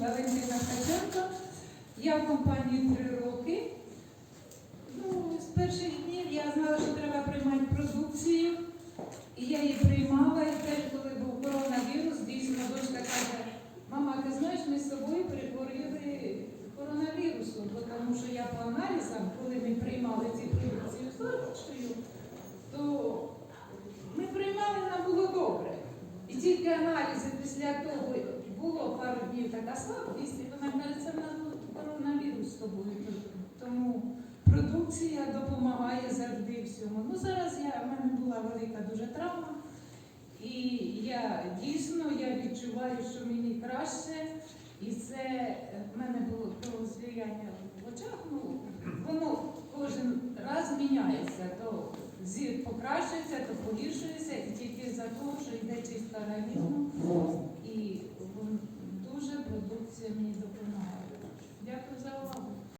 Валентина Ткаченко. Я в компанії три роки. Ну, з перших днів я знала, що треба приймати продукцію. І я її приймала, і теж, коли був коронавірус, дійсно дочка каже, мама, ти знаєш, ми з собою перехворіли коронавірусом, бо тому що я по аналізам, коли ми приймали ці продукцію з дочкою, то ми приймали, нам було добре. І тільки аналізи після того було пару днів така слабкість, і вона каже, це в нас коронавірус з тобою. Тому продукція допомагає завжди всьому. Ну зараз я, в мене була велика дуже травма, і я дійсно я відчуваю, що мені краще. І це е, в мене було кровозвіяння в очах. Ну, воно кожен раз міняється. То зір покращується, то погіршується, і тільки за того, що йде чистка організму. І дуже продукція мені допомагає.